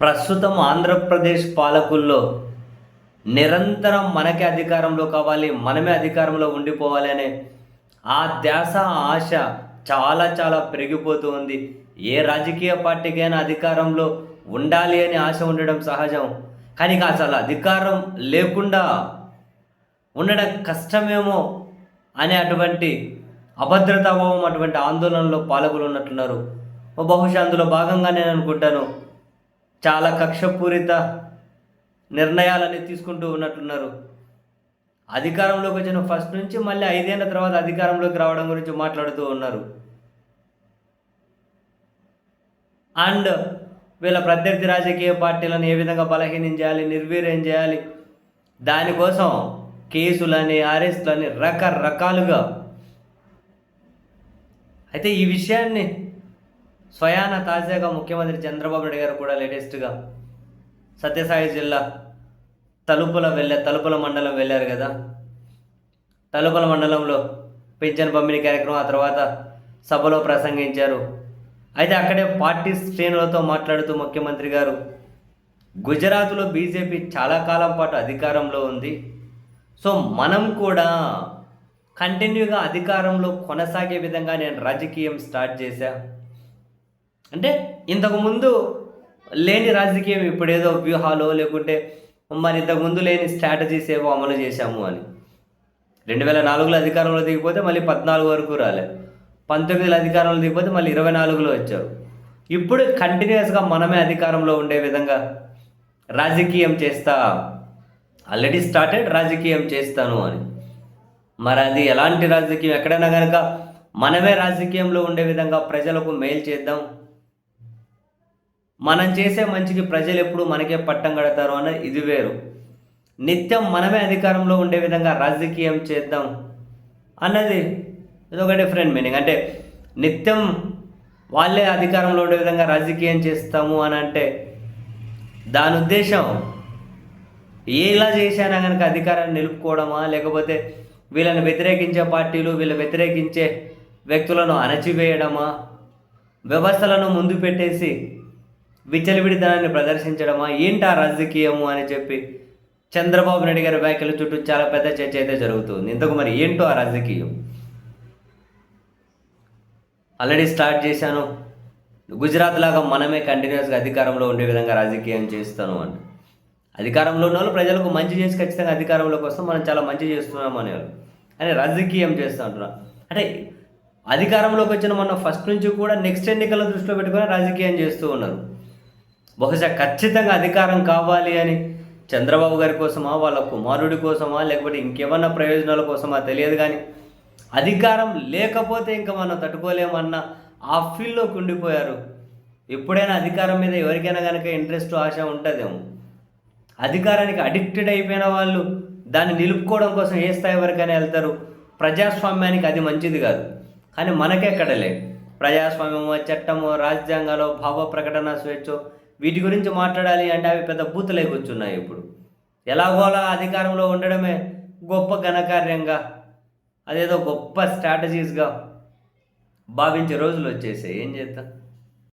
ప్రస్తుతం ఆంధ్రప్రదేశ్ పాలకుల్లో నిరంతరం మనకే అధికారంలో కావాలి మనమే అధికారంలో ఉండిపోవాలి అనే ఆ ధ్యాస ఆశ చాలా చాలా పెరిగిపోతూ ఉంది. ఏ రాజకీయ పార్టీకైనా అధికారంలో ఉండాలి అని ఆశ ఉండడం సహజం. కానీ అసలు అధికారం లేకుండా ఉండడం కష్టమేమో అనే అటువంటి అభద్రతాభావం అటువంటి ఆందోళనలో పాలకులు ఉన్నట్టున్నారు. బహుశా అందులో భాగంగా నేను అనుకుంటాను. చాలా కక్షపూరిత నిర్ణయాలని తీసుకుంటూ ఉన్నట్టున్నారు. అధికారంలోకి వచ్చిన ఫస్ట్ నుంచి మళ్ళీ ఐదేళ్ళ తర్వాత అధికారంలోకి రావడం గురించి మాట్లాడుతూ ఉన్నారు. అండ్ వీళ్ళ ప్రత్యర్థి రాజకీయ పార్టీలను ఏ విధంగా బలహీనం చేయాలి నిర్వీర్యం చేయాలి దానికోసం కేసులని అరెస్టులని రకరకాలుగా. అయితే ఈ విషయాన్ని స్వయాన తాజాగా ముఖ్యమంత్రి చంద్రబాబు నాయుడు గారు కూడా లేటెస్ట్గా సత్యసాయి జిల్లా తలుపుల వెళ్ళే తలుపుల మండలం వెళ్ళారు కదా. తలుపుల మండలంలో పింఛన్ పంపిణీ కార్యక్రమం ఆ తర్వాత సభలో ప్రసంగించారు. అయితే అక్కడే పార్టీ శ్రేణులతో మాట్లాడుతూ ముఖ్యమంత్రి గారు గుజరాత్లో బీజేపీ చాలా కాలం పాటు అధికారంలో ఉంది. సో మనం కూడా కంటిన్యూగా అధికారంలో కొనసాగే విధంగా నేను రాజకీయం స్టార్ట్ చేశాను అంటే ఇంతకుముందు లేని రాజకీయం ఇప్పుడేదో వ్యూహాలు లేకుంటే మరి ఇంతకుముందు లేని స్ట్రాటజీస్ ఏవో అమలు చేశాము అని. రెండు వేల నాలుగులో అధికారంలో దిగిపోతే మళ్ళీ పద్నాలుగు వరకు రాలే. పంతొమ్మిదిలో అధికారంలో దిగిపోతే మళ్ళీ ఇరవై నాలుగులో వచ్చారు. ఇప్పుడు కంటిన్యూస్గా మనమే అధికారంలో ఉండే విధంగా రాజకీయం చేస్తా ఆల్రెడీ స్టార్టెడ్ రాజకీయం చేస్తాను అని. మరి అది ఎలాంటి రాజకీయం? ఎక్కడైనా కనుక మనమే రాజకీయంలో ఉండే విధంగా ప్రజలకు మేలు చేద్దాం మనం చేసే మంచికి ప్రజలు ఎప్పుడు మనకే పట్టం కడతారు అన్నది ఇది వేరు. నిత్యం మనమే అధికారంలో ఉండే విధంగా రాజకీయం చేద్దాం అన్నది ఇది డిఫరెంట్ మీనింగ్ అంటే నిత్యం వాళ్ళే అధికారంలో ఉండే విధంగా రాజకీయం చేస్తాము అని అంటే దాని ఉద్దేశం ఎలా చేశానా కనుక అధికారాన్ని నిలుపుకోవడమా? లేకపోతే వీళ్ళని వ్యతిరేకించే పార్టీలు వీళ్ళు వ్యతిరేకించే వ్యక్తులను అణచివేయడమా? వ్యవస్థలను ముందు పెట్టేసి విచ్చలవిడితనాన్ని ప్రదర్శించడమా? ఏంటా రాజకీయము అని చెప్పి చంద్రబాబు నాయుడు గారి వ్యాఖ్యల చుట్టూ చాలా పెద్ద చర్చ అయితే జరుగుతుంది. ఇంతకు మరి ఏంటో ఆ రాజకీయం? ఆల్రెడీ స్టార్ట్ చేశాను. గుజరాత్ లాగా మనమే కంటిన్యూస్గా అధికారంలో ఉండే విధంగా రాజకీయం చేస్తాను అంటే అధికారంలో ఉన్న వాళ్ళు ప్రజలకు మంచి చేసి ఖచ్చితంగా అధికారంలోకి వస్తాం మనం చాలా మంచి చేస్తున్నాం అనేవాళ్ళు. అని రాజకీయం చేస్తూ ఉంటున్నాం అంటే అధికారంలోకి వచ్చిన మన ఫస్ట్ నుంచి కూడా నెక్స్ట్ ఎన్నికల దృష్టిలో పెట్టుకొని రాజకీయం చేస్తూ ఉన్నారు. బహుశా ఖచ్చితంగా అధికారం కావాలి అని చంద్రబాబు గారి కోసమా వాళ్ళ కుమారుడి కోసమా లేకపోతే ఇంకేమన్నా ప్రయోజనాల కోసమా తెలియదు కానీ అధికారం లేకపోతే ఇంకా మనం తట్టుకోలేమన్న ఆ ఫీల్డ్లోకి ఉండిపోయారు. ఎప్పుడైనా అధికారం మీద ఎవరికైనా కనుక ఇంట్రెస్ట్ ఆశ ఉంటుందేమో. అధికారానికి అడిక్టెడ్ అయిపోయిన వాళ్ళు దాన్ని నిలుపుకోవడం కోసం ఏ స్థాయి వరకైనా వెళ్తారు. ప్రజాస్వామ్యానికి అది మంచిది కాదు. కానీ మనకెక్కడలే? ప్రజాస్వామ్యమో చట్టమో రాజ్యాంగాలో భావ ప్రకటన స్వేచ్ఛ వీటి గురించి మాట్లాడాలి అంటే అవి పెద్ద బూతులై కూర్చున్నాయి ఇప్పుడు. ఎలాగోలా అధికారంలో ఉండడమే గొప్ప ఘనకార్యంగా అదేదో గొప్ప స్ట్రాటజీస్గా భావించే రోజులు వచ్చేసాయి. ఏం చేద్దాం?